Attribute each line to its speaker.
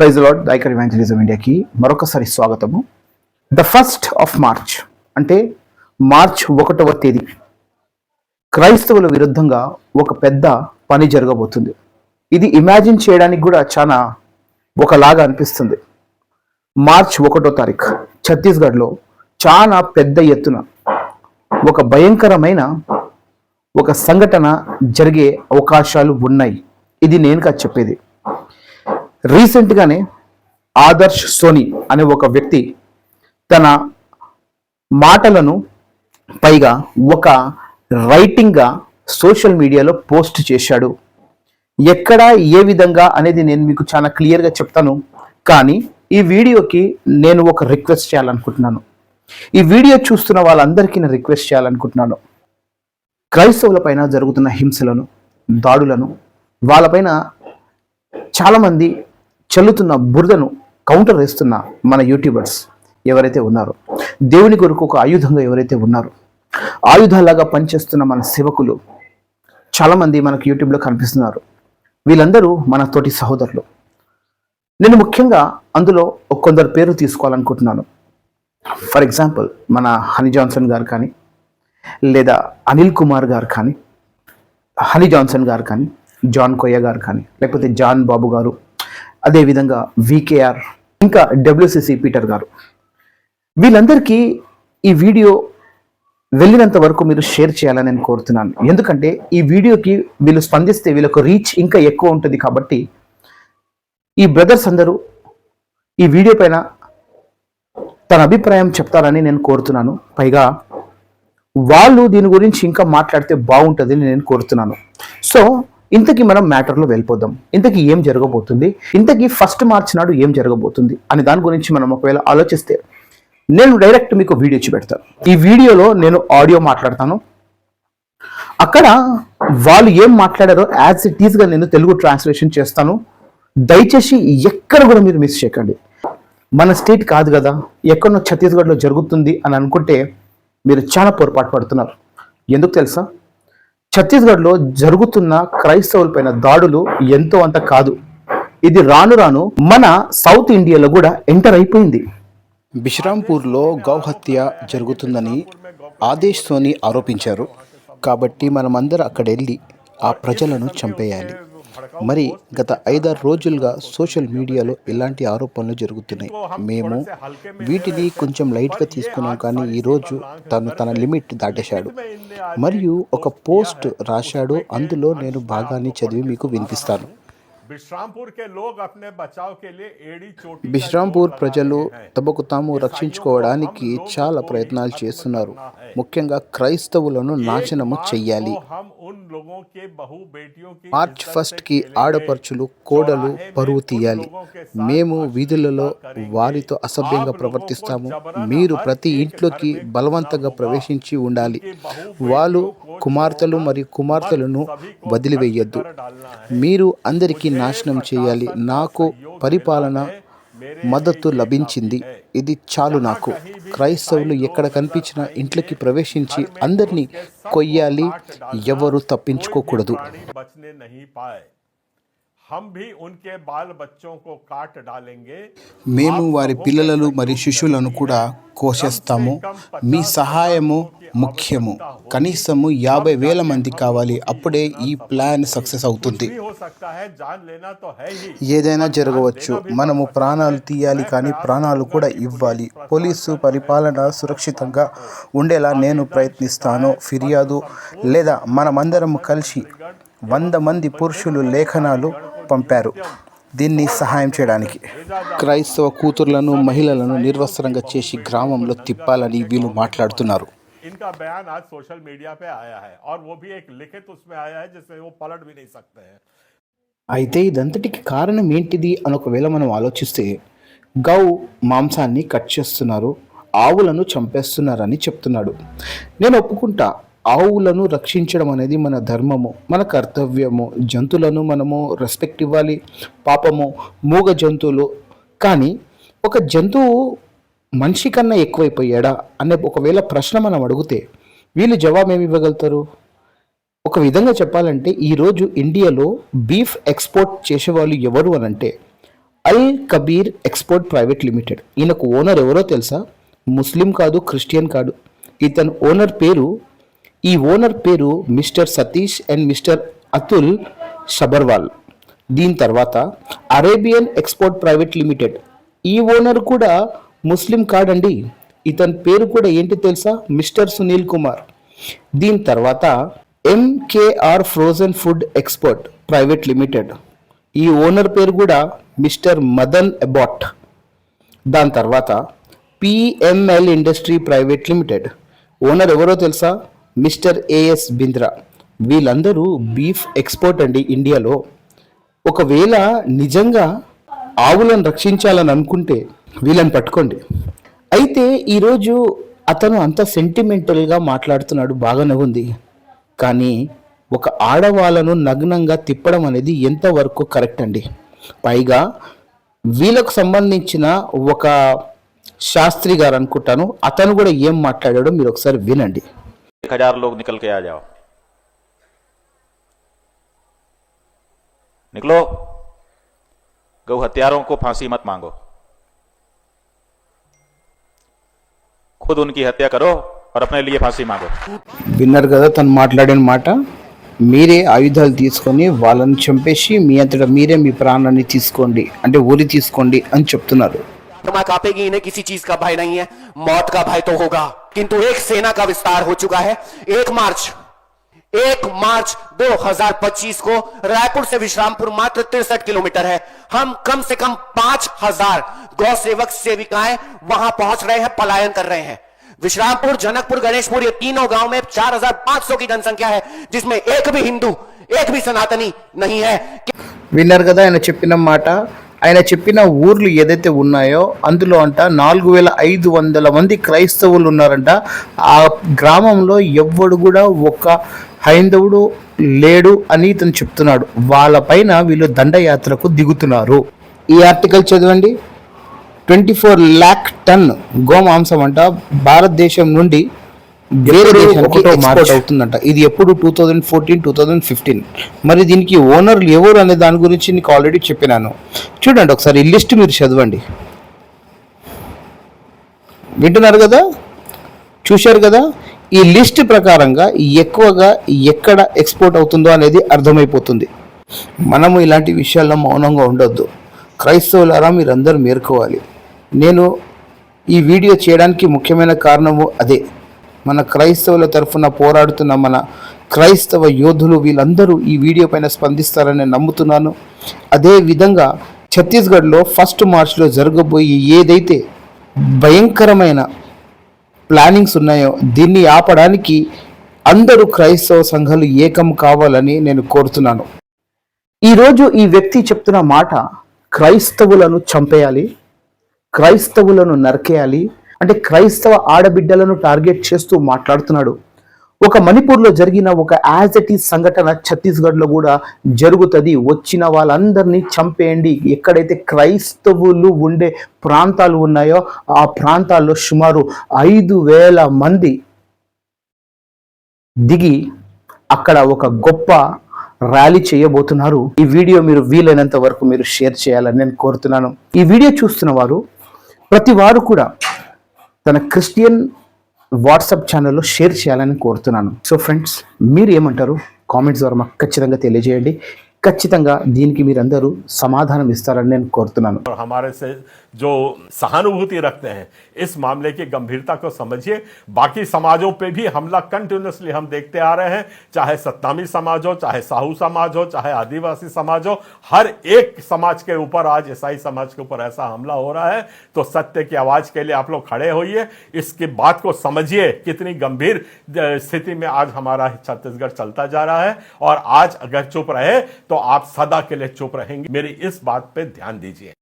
Speaker 1: Praise lord దైకర్ evangelism ఇండియాకి మరొకసారి స్వాగతము. ద ఫస్ట్ ఆఫ్ మార్చ్ అంటే మార్చ్ ఒకటవ తేదీ క్రైస్తవుల విరుద్ధంగా ఒక పెద్ద పని జరగబోతుంది. ఇది ఇమాజిన్ చేయడానికి కూడా చాలా ఒకలాగా అనిపిస్తుంది. మార్చ్ ఒకటో తారీఖు ఛత్తీస్గఢ్లో చాలా పెద్ద ఎత్తున ఒక భయంకరమైన ఒక సంఘటన జరిగే అవకాశాలు ఉన్నాయి. ఇది నేను కాదు చెప్పేది. రీసెంట్గానే ఆదర్శ్ సోని అనే ఒక వ్యక్తి తన మాటలను పైగా ఒక రైటింగ్గా సోషల్ మీడియాలో పోస్ట్ చేశాడు. ఎక్కడ ఏ విధంగా అనేది నేను మీకు చాలా క్లియర్గా చెప్తాను. కానీ ఈ వీడియోకి నేను ఒక రిక్వెస్ట్ చేయాలనుకుంటున్నాను. ఈ వీడియో చూస్తున్న వాళ్ళందరికీ నేను రిక్వెస్ట్ చేయాలనుకుంటున్నాను. క్రైస్తవులపైన జరుగుతున్న హింసలను దాడులను వాళ్ళపైన చాలామంది చల్లుతున్న బురదను కౌంటర్ వేస్తున్న మన యూట్యూబర్స్ ఎవరైతే ఉన్నారో దేవుని కొరకు ఒక ఆయుధంగా ఎవరైతే ఉన్నారో ఆయుధాలాగా పనిచేస్తున్న మన సేవకులు చాలామంది మనకు యూట్యూబ్లో కనిపిస్తున్నారు. వీళ్ళందరూ మన తోటి సహోదరులు. నేను ముఖ్యంగా అందులో కొందరు పేరు తీసుకోవాలనుకుంటున్నాను. ఫర్ ఎగ్జాంపుల్ మన హనీ జాన్సన్ గారు కానీ లేదా అనిల్ కుమార్ గారు కానీ హనీ జాన్సన్ గారు కానీ జాన్ కొయ్య గారు కానీ లేకపోతే జాన్ బాబు గారు అదేవిధంగా వికేఆర్ ఇంకా డబ్ల్యూసిసి పీటర్ గారు. వీళ్ళందరికీ ఈ వీడియో వెళ్ళినంత వరకు మీరు షేర్ చేయాలని నేను కోరుతున్నాను. ఎందుకంటే ఈ వీడియోకి వీళ్ళు స్పందిస్తే వీళ్ళకు రీచ్ ఇంకా ఎక్కువ ఉంటుంది కాబట్టి ఈ బ్రదర్స్ అందరూ ఈ వీడియో పైన తన అభిప్రాయం చెప్తారని నేను కోరుతున్నాను. పైగా వాళ్ళు దీని గురించి ఇంకా మాట్లాడితే బాగుంటుంది నేను కోరుతున్నాను. సో ఇంతకీ మనం మ్యాటర్లో వెళ్ళిపోదాం. ఇంతకీ ఏం జరగబోతుంది? ఇంతకీ ఫస్ట్ మార్చి నాడు ఏం జరగబోతుంది? అని దాని గురించి మనం ఒకవేళ ఆలోచిస్తే నేను డైరెక్ట్ మీకు వీడియో చూపెడతాను ఈ వీడియోలో నేను ఆడియో మాట్లాడతాను. అక్కడ వాళ్ళు ఏం మాట్లాడారో యాజ్ ఇట్ ఈస్గా నేను తెలుగు ట్రాన్స్లేషన్ చేస్తాను. దయచేసి ఎక్కడ కూడా మీరు మిస్ చేయకండి. మన స్టేట్ కాదు కదా ఎక్కడో ఛత్తీస్గఢ్లో జరుగుతుంది అని అనుకుంటే మీరు చాలా పొరపాటు పడుతున్నారు. ఎందుకు తెలుసా? ఛత్తీస్గఢ్లో జరుగుతున్న క్రైస్తవులపైన దాడులు ఎంతో అంత కాదు. ఇది రాను రాను మన సౌత్ ఇండియాలో కూడా ఎంటర్ అయిపోయింది.
Speaker 2: బిశ్రాంపూర్లో గౌహత్య జరుగుతుందని ఆదేశ్ సోని ఆరోపించారు. కాబట్టి మనమందరం అక్కడ వెళ్ళి ఆ ప్రజలను చంపేయాలి. మరి గత ఐదారు రోజులుగా సోషల్ మీడియాలో ఇలాంటి ఆరోపణలు జరుగుతున్నాయి. మేము వీటిని కొంచెం లైట్గా తీసుకున్నాం కానీ ఈరోజు తను తన లిమిట్ దాటేశాడు. మరియు ఒక పోస్ట్ రాశాడు. అందులో నేను భాగాన్ని చదివి మీకు వినిపిస్తాను. బిశ్రాంపూర్ ప్రజలు తమకు తాము రక్షించుకోవడానికి చాలా ప్రయత్నాలు చేస్తున్నారు. ముఖ్యంగా క్రైస్తవులను నాశనము చెయ్యాలి. మార్చ్ ఫస్ట్కి ఆడపరుచులు కోడలు పరువు తీయాలి. మేము వీధులలో వారితో అసభ్యంగా ప్రవర్తిస్తాము. మీరు ప్రతి ఇంట్లోకి బలవంతంగా ప్రవేశించి ఉండాలి. వాళ్ళు కుమార్తెలు మరియు కుమార్తెలను వదిలివేయొద్దు. మీరు అందరికీ నాశనం చేయాలి. నాకు పరిపాలన మద్దతు లభించింది. ఇది చాలు నాకు. క్రైస్తవులు ఎక్కడ కనిపించినా ఇంట్లోకి ప్రవేశించి అందరినీ కొయ్యాలి. ఎవరు తప్పించుకోకూడదు. మేము వారి పిల్లలను మరియు శిష్యులను కూడా కోసేస్తాము. మీ సహాయము ముఖ్యము. కనీసము యాభై వేల మంది కావాలి. అప్పుడే ఈ ప్లాన్ సక్సెస్ అవుతుంది. ఏదైనా జరగవచ్చు. మనము ప్రాణాలు తీయాలి కానీ ప్రాణాలు కూడా ఇవ్వాలి. పోలీసు పరిపాలన సురక్షితంగా ఉండేలా నేను ప్రయత్నిస్తాను. ఫిర్యాదు లేదా మనమందరం కలిసి వంద మంది పురుషులు లేఖనాలు పంపారు దీన్ని సహాయం చేయడానికి క్రైస్తవ కూతుర్లను మహిళలను నిర్వస్త్రంగా చేసి గ్రామంలో తిప్పాలని వీళ్ళు మాట్లాడుతున్నారు
Speaker 3: इनका बयान आज सोशल मीडिया पे आया है और वो भी एक लिखित उसमें आया है जिसमें वो पलट भी नहीं सकते हैं
Speaker 1: అయితే ఇదంతటికి కారణం ఏంటిది అని ఒకవేళ మనం ఆలోచిస్తే గౌ మాంసాన్ని కట్ చేస్తున్నారు ఆవులను చంపేస్తున్నారని చెప్తున్నాడు నేను ఒప్పుకుంటా ఆవులను రక్షించడం అనేది మన ధర్మము మన కర్తవ్యము. జంతువులను మనము రెస్పెక్ట్ ఇవ్వాలి పాపము మూగ జంతువులు. కానీ ఒక జంతువు మనిషి కన్నా ఎక్కువైపోయాడా అనే ఒకవేళ ప్రశ్న మనం అడిగితే వీళ్ళు జవాబు ఏమి ఇవ్వగలుగుతారు? ఒక విధంగా చెప్పాలంటే ఈరోజు ఇండియాలో బీఫ్ ఎక్స్పోర్ట్ చేసేవాళ్ళు ఎవరు అని అంటే Al Kabeer export private limited ఈయనకు ఓనర్ ఎవరో తెలుసా? ముస్లిం కాదు క్రిస్టియన్ కాదు. ఇతని ఓనర్ పేరు ఈ ఓనర్ పేరు mister Satish and mister Atul Sabharwal దీని తర్వాత అరేబియన్ ఎక్స్పోర్ట్ ప్రైవేట్ లిమిటెడ్. ఈ ఓనర్ కూడా ముస్లిం కాడండి. ఇతని పేరు కూడా ఏంటి తెలుసా? మిస్టర్ సునీల్ కుమార్. దీని తర్వాత MKR frozen food export private limited. ఈ ఓనర్ పేరు కూడా మిస్టర్ మదన్ అబాట్. దాని తర్వాత PML industry private limited. Owner ఎవరో తెలుసా? మిస్టర్ ఏఎస్ బింద్రా వీళ్ళందరూ బీఫ్ ఎక్స్పోర్ట్ అండి ఇండియాలో. ఒకవేళ నిజంగా ఆవులను రక్షించాలని అనుకుంటే వీళ్ళని పట్టుకోండి. అయితే ఈరోజు అతను అంత సెంటిమెంటల్గా మాట్లాడుతున్నాడు బాగానే ఉంది. కానీ ఒక ఆడవాళ్ళను నగ్నంగా తిప్పడం అనేది ఎంతవరకు కరెక్ట్ అండి? పైగా వీళ్ళకు సంబంధించిన ఒక శాస్త్రి గారు అనుకుంటాను అతను కూడా ఏం మాట్లాడాడో మీరు ఒకసారి వినండి.
Speaker 4: एक हजार लोग निकल के आ जाओ निकलो गौ हत्यारों को फांसी मत मांगो खुद उनकी हत्या करो और अपने लिए फांसी मांगो
Speaker 1: విన్నారు కదా తను మాట్లాడిన మాట మీరే ఆయుధాలు తీసుకొని వాళ్ళని చంపేసి మీ అంతటా మీరే మీ ప్రాణాన్ని తీసుకోండి అంటే ఊరి తీసుకోండి అని చెప్తున్నారు
Speaker 5: आत्मा कांपेगी इन्हें किसी चीज का भय नहीं है मौत का भय तो होगा किंतु एक सेना का विस्तार हो चुका है। एक मार्च एक मार्च 2025 को रायपुर से विश्रामपुर मात्र तिरसठ किलोमीटर है। हम कम से कम पाँच हज़ार गौ सेवक सेविकाएँ वहाँ पहुँच रहे हैं पलायन कर रहे हैं। विश्रामपुर जनकपुर गणेशपुर ये तीनों गाँव में 4,500 की जनसंख्या है जिसमें एक भी हिंदू एक भी सनातनी नहीं है।
Speaker 1: विनर गदा चिपिनम माटा ఆయన చెప్పిన ఊర్లు ఏదైతే ఉన్నాయో అందులో అంట నాలుగు వేల ఐదు వందల మంది క్రైస్తవులు ఉన్నారంట. ఆ గ్రామంలో ఎవ్వడు కూడా ఒక్క హైందవుడు లేడు అని ఇతను చెప్తున్నాడు. వాళ్ళపైన వీళ్ళు దండయాత్రకు దిగుతున్నారు. ఈ ఆర్టికల్ చదవండి. ట్వంటీ ఫోర్ ల్యాక్ టన్ గోమాంసం అంట భారతదేశం నుండి వేరే దేశానికి ఎక్స్పోర్ట్ అవుతుందంట. ఇది ఎప్పుడు two thousand fourteen two thousand fifteen మరి దీనికి ఓనర్లు ఎవరు అనే దాని గురించి నీకు ఆల్రెడీ చెప్పినాను. చూడండి ఒకసారి ఈ లిస్ట్ మీరు చదవండి. వింటున్నారు కదా? చూశారు కదా? ఈ లిస్ట్ ప్రకారంగా ఎక్కువగా ఎక్కడ ఎక్స్పోర్ట్ అవుతుందో అనేది అర్థమైపోతుంది. మనము ఇలాంటి విషయాల్లో మౌనంగా ఉండొద్దు. క్రైస్తవులారా మీరందరూ మేర్కోవాలి నేను ఈ వీడియో చేయడానికి ముఖ్యమైన కారణము అదే. మన క్రైస్తవుల తరఫున పోరాడుతున్న మన క్రైస్తవ యోధులు వీళ్ళందరూ ఈ వీడియో పైన స్పందిస్తారని నమ్ముతున్నాను. అదేవిధంగా ఛత్తీస్గఢ్లో ఫస్ట్ మార్చ్లో జరగబోయే ఏదైతే భయంకరమైన ప్లానింగ్స్ ఉన్నాయో దీన్ని ఆపడానికి అందరూ క్రైస్తవ సంఘాలు ఏకం కావాలని నేను కోరుతున్నాను.
Speaker 6: ఈరోజు ఈ వ్యక్తి చెప్తున్న మాట క్రైస్తవులను చంపేయాలి క్రైస్తవులను నరికేయాలి అంటే క్రైస్తవ ఆడబిడ్డలను టార్గెట్ చేస్తూ మాట్లాడుతున్నాడు. ఒక మణిపూర్లో జరిగిన ఒక యాజ్ ఇట్ ఈ సంఘటన ఛత్తీస్గఢ్లో కూడా జరుగుతుంది. వచ్చిన వాళ్ళందరినీ చంపేయండి. ఎక్కడైతే క్రైస్తవులు ఉండే ప్రాంతాలు ఉన్నాయో ఆ ప్రాంతాల్లో సుమారు ఐదు వేల మంది దిగి అక్కడ ఒక గొప్ప ర్యాలీ చేయబోతున్నారు. ఈ వీడియో మీరు వీలైనంత వరకు మీరు షేర్ చేయాలని నేను కోరుతున్నాను. ఈ వీడియో చూస్తున్న వారు ప్రతి వారు కూడా తన క్రిస్టియన్ వాట్సాప్ ఛానల్లో షేర్ చేయాలని కోరుతున్నాను. సో ఫ్రెండ్స్ మీరు ఏమంటారు? కామెంట్స్ ద్వారా మాకు ఖచ్చితంగా తెలియజేయండి. ఖచ్చితంగా దీనికి మీరందరూ సమాధానం ఇస్తారని నేను కోరుతున్నాను.
Speaker 2: जो सहानुभूति रखते हैं। इस मामले की गंभीरता को समझिए। बाकी समाजों पे भी हमला कंटिन्यूसली हम देखते आ रहे हैं। चाहे सत्तामी समाज हो, चाहे साहू समाज हो, चाहे आदिवासी समाज हो, हर एक समाज के ऊपर आज ईसाई समाज के ऊपर ऐसा हमला हो रहा है। तो सत्य की आवाज़ के लिए आप लोग खड़े होइए। इसकी बात को समझिए। कितनी गंभीर स्थिति में आज हमारा छत्तीसगढ़ चलता जा रहा है। और आज अगर चुप रहे तो आप सदा के लिए चुप रहेंगे। मेरी इस बात पे ध्यान दीजिए।